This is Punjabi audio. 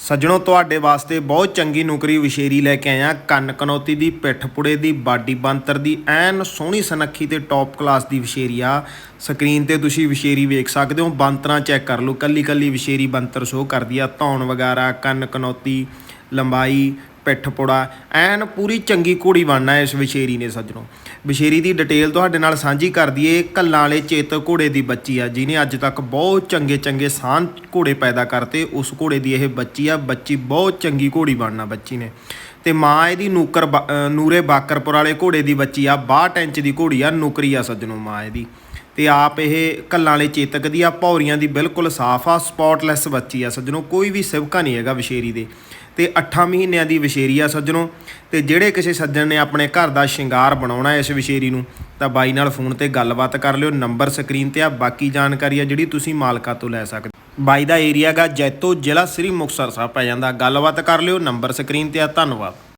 ਸੱਜਣੋ, ਤੁਹਾਡੇ ਵਾਸਤੇ ਬਹੁਤ ਚੰਗੀ ਨੌਕਰੀ ਵਿਸ਼ੇਰੀ ਲੈ ਕੇ ਆਇਆ। ਕੰਨ ਕਨੌਤੀ ਦੀ, ਪਿੱਠ ਪੁੜੇ ਦੀ, ਬਾਡੀ ਬੰਤਰ ਦੀ, ਐਨ ਸੋਹਣੀ ਸਨੱਖੀ ਤੇ ਟੌਪ ਕਲਾਸ ਦੀ ਵਿਸ਼ੇਰੀ ਆ। ਸਕਰੀਨ ਤੇ ਤੁਸੀਂ ਵਿਸ਼ੇਰੀ ਵੇਖ ਸਕਦੇ ਹੋ। ਬੰਤਰਾਂ ਚੈੱਕ ਕਰ ਲਓ। ਕੱਲੀ ਕੱਲੀ ਵਿਸ਼ੇਰੀ ਬੰਤਰ ਸ਼ੋ ਕਰਦੀ ਆ। ਧੌਣ ਵਗੈਰਾ, ਕੰਨ ਕਨੌਤੀ, ਲੰਬਾਈ ਪਿੱਠ ਪੁੜਾ, ਐਨ ਪੂਰੀ ਚੰਗੀ ਘੋੜੀ ਬਣਨਾ ਇਸ ਵਿਸ਼ੇਰੀ ਨੇ ਸੱਜਣੋ। ਵਿਸ਼ੇਰੀ ਦੀ ਡਿਟੇਲ ਤੁਹਾਡੇ ਨਾਲ ਸਾਂਝੀ ਕਰ ਦਈਏ ਕੱਲਾਂ ਵਾਲੇ ਚੇਤਕ ਘੋੜੇ ਦੀ ਬੱਚੀ ਆ, ਜਿਹਨੇ ਅੱਜ ਤੱਕ ਬਹੁਤ ਚੰਗੇ ਚੰਗੇ ਸਾਨ ਘੋੜੇ ਪੈਦਾ ਕਰਤੇ, ਉਸ ਘੋੜੇ ਦੀ ਇਹ ਬੱਚੀ ਆ, ਬੱਚੀ ਬਹੁਤ ਚੰਗੀ ਘੋੜੀ ਬਣਨਾ ਬੱਚੀ ਨੇ। ਤੇ ਮਾਂ ਇਹਦੀ ਨੂਕਰ ਬਾ- ਨੂਰੇ ਬਾਕਰਪੁਰ ਵਾਲੇ ਘੋੜੇ ਦੀ ਬੱਚੀ ਆ 62 ਇੰਚ ਦੀ ਘੋੜੀ ਆ, ਨੁਕਰੀ ਆ ਸੱਜਣੋ ਮਾਂ ਇਹਦੀ। ਤੇ ਆਪ ਇਹ ਕੱਲਾਂ ਵਾਲੇ ਚੇਤਕ ਦੀ ਆ, ਭੌਰੀਆਂ ਦੀ ਬਿਲਕੁਲ ਸਾਫ਼ ਆ ਸਪੌਟਲੈਸ ਬੱਚੀ ਆ ਸੱਜਣੋ, ਕੋਈ ਵੀ ਸਿਵਕਾ ਨਹੀਂ ਹੈਗਾ ਵਿਸ਼ੇਰੀ ਦੇ। ਤੇ 8 ਮਹੀਨਿਆਂ ਦੀ ਵਿਸ਼ੇਰੀ ਆ ਸੱਜਣੋ। ਤੇ ਜਿਹੜੇ ਕਿਸੇ ਸੱਜਣ ਨੇ ਆਪਣੇ ਘਰ ਦਾ ਸ਼ਿੰਗਾਰ ਬਣਾਉਣਾ ਇਸ ਵਿਸ਼ੇਰੀ ਨੂੰ, ਤਾਂ ਬਾਈ ਨਾਲ ਫੋਨ ਤੇ ਗੱਲਬਾਤ ਕਰ ਲਿਓ। ਨੰਬਰ ਸਕਰੀਨ ਤੇ ਆ, ਬਾਕੀ ਜਾਣਕਾਰੀ ਆ ਜਿਹੜੀ ਤੁਸੀਂ ਮਾਲਕਾ ਤੋਂ ਲੈ ਸਕਦੇ ਬਾਈ ਦਾ ਏਰੀਆ ਗਾ ਜੈਤੋ ਜ਼ਿਲ੍ਹਾ ਸ੍ਰੀ ਮੁਕਤਸਰ ਸਾਹਿਬ ਪੈ ਜਾਂਦਾ। ਗੱਲਬਾਤ ਕਰ ਲਿਓ, ਨੰਬਰ ਸਕਰੀਨ ਤੇ ਆ, ਧੰਨਵਾਦ।